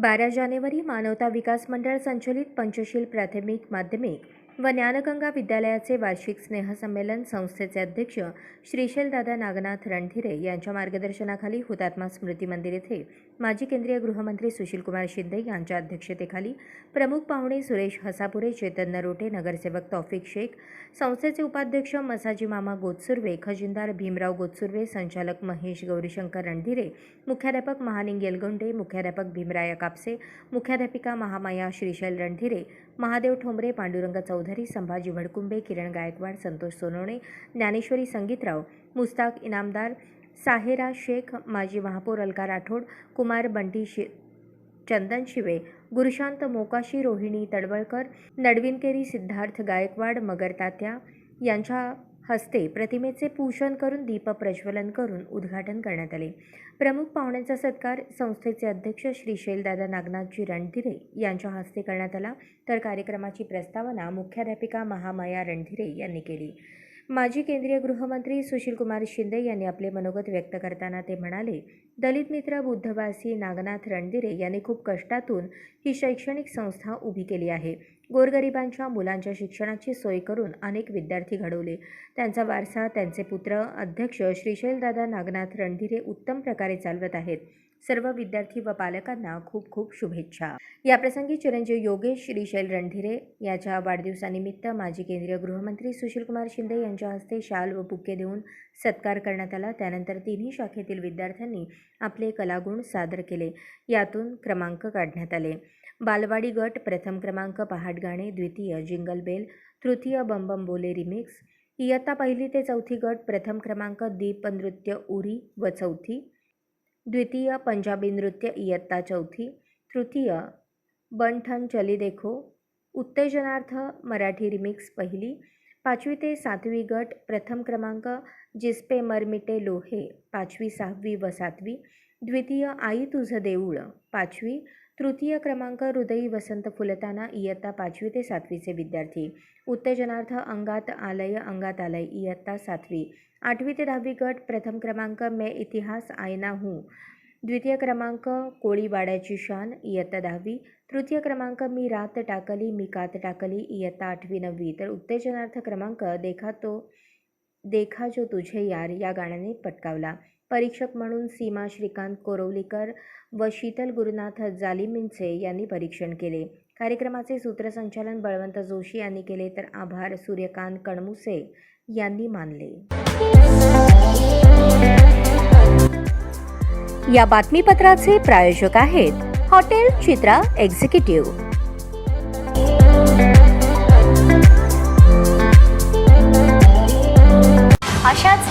बारा जानेवारी मानवता विकास मंडळ संचलित पंचशील प्राथमिक माध्यमिक व ज्ञानगंगा विद्यालयाचे वार्षिक स्नेहसंमेलन संस्थेचे अध्यक्ष श्रीशैलदादा नागनाथ रणधीरे यांच्या मार्गदर्शनाखाली हुतात्मा स्मृती मंदिर येथे माजी केंद्रीय गृहमंत्री सुशीलकुमार शिंदे यांच्या अध्यक्षतेखाली प्रमुख पाहुणे सुरेश हसापुरे चेतन नरोटे नगरसेवक तौफिक शेख संस्थेचे उपाध्यक्ष मसाजी मामा गोतसुर्वे खजिनदार भीमराव गोतसुर्वे संचालक महेश गौरीशंकर रणधीरे मुख्याध्यापक महालिंग येलगोंडे मुख्याध्यापक भीमराया कापसे मुख्याध्यापिका महामाया श्रीशैल रणधीरे महादेव ठोंबरे पांडुरंग चौधरी संभाजी भडकुंबे किरण गायकवाड संतोष सोनवणे ज्ञानेश्वरी संगीतराव मुस्ताक इनामदार साहेरा शेख माजी महापौर अलका राठोड कुमार बंटी शि चंदन शिवे गुरुशांत मोकाशी रोहिणी तडवळकर नडविनकेरी सिद्धार्थ गायकवाड मगर तात्या यांच्या हस्ते प्रतिमेचे पूषण करून दीप प्रज्वलन करून उद्घाटन करण्यात आले. प्रमुख पाहुण्यांचा सत्कार संस्थेचे अध्यक्ष श्री शैलदादा नागनाथजी रणधीरे यांच्या हस्ते करण्यात आला. तर कार्यक्रमाची प्रस्तावना मुख्याध्यापिका महामाया रणधीरे यांनी केली. माजी केंद्रीय गृहमंत्री सुशीलकुमार शिंदे यांनी आपले मनोगत व्यक्त करताना ते म्हणाले दलित मित्र बुद्धवासी नागनाथ रणदिरे यांनी खूप कष्टातून ही शैक्षणिक संस्था उभी केली आहे. गोरगरिबांच्या मुलांच्या शिक्षणाची सोय करून अनेक विद्यार्थी घडवले. त्यांचा वारसा त्यांचे पुत्र अध्यक्ष श्रीशैलदादा नागनाथ रणधीरे उत्तम प्रकारे चालवत आहेत. सर्व विद्यार्थी व पालकांना खूप खूप शुभेच्छा. याप्रसंगी चिरंजीव योगेश श्रीशैल रणधीरे याच्या वाढदिवसानिमित्त माजी केंद्रीय गृहमंत्री सुशीलकुमार शिंदे यांच्या हस्ते शाल व बुके देऊन सत्कार करण्यात आला. त्यानंतर तिन्ही शाखेतील विद्यार्थ्यांनी आपले कलागुण सादर केले. यातून क्रमांक काढण्यात आले. बालवाडी गट प्रथम क्रमांक पहाटगाणे द्वितीय जिंगल बेल तृतीय बंबम बोले रिमिक्स इयत्ता पहिली ते चौथी गट प्रथम क्रमांक दीप नृत्य उरी व चौथी द्वितीय पंजाबी नृत्य इयत्ता चौथी तृतीय बंठन चली देखो उत्तेजनार्थ मराठी रिमिक्स पहिली पाचवी ते सातवी गट प्रथम क्रमांक जिस्पे मरमिटे लोहे पाचवी सहावी व सातवी द्वितीय आई तुझं देऊळ. पाचवी तृतीय क्रमांक हृदयी वसंत फुलताना इयत्ता पाचवी ते सातवीचे विद्यार्थी. उत्तेजनार्थ अंगात आलय अंगात आलय इयत्ता सातवी. आठवी ते दहावी गट प्रथम क्रमांक मे इतिहास आयना हूँ. द्वितीय क्रमांक कोळीवाड्याची शान इयत्ता दहावी. तृतीय क्रमांक मी रात टाकली मी कात टाकली इयत्ता आठवी नववी. तर उत्तेजनार्थ क्रमांक देखा तो देखा जो तुझे यार या गाण्याने पटकावला. परीक्षक म्हणून सीमा श्रीकांत कोरवलीकर व शीतल गुरुनाथ जालिमिंचे यांनी परीक्षण केले. कार्यक्रमाचे सूत्रसंचालन बळवंत जोशी यांनी केले तर आभार सूर्यकांत कणमुसे यांनी मानले. या बातमीपत्राचे प्रायोजक आहेत हॉटेल चित्रा एक्झिक्युटिव्ह.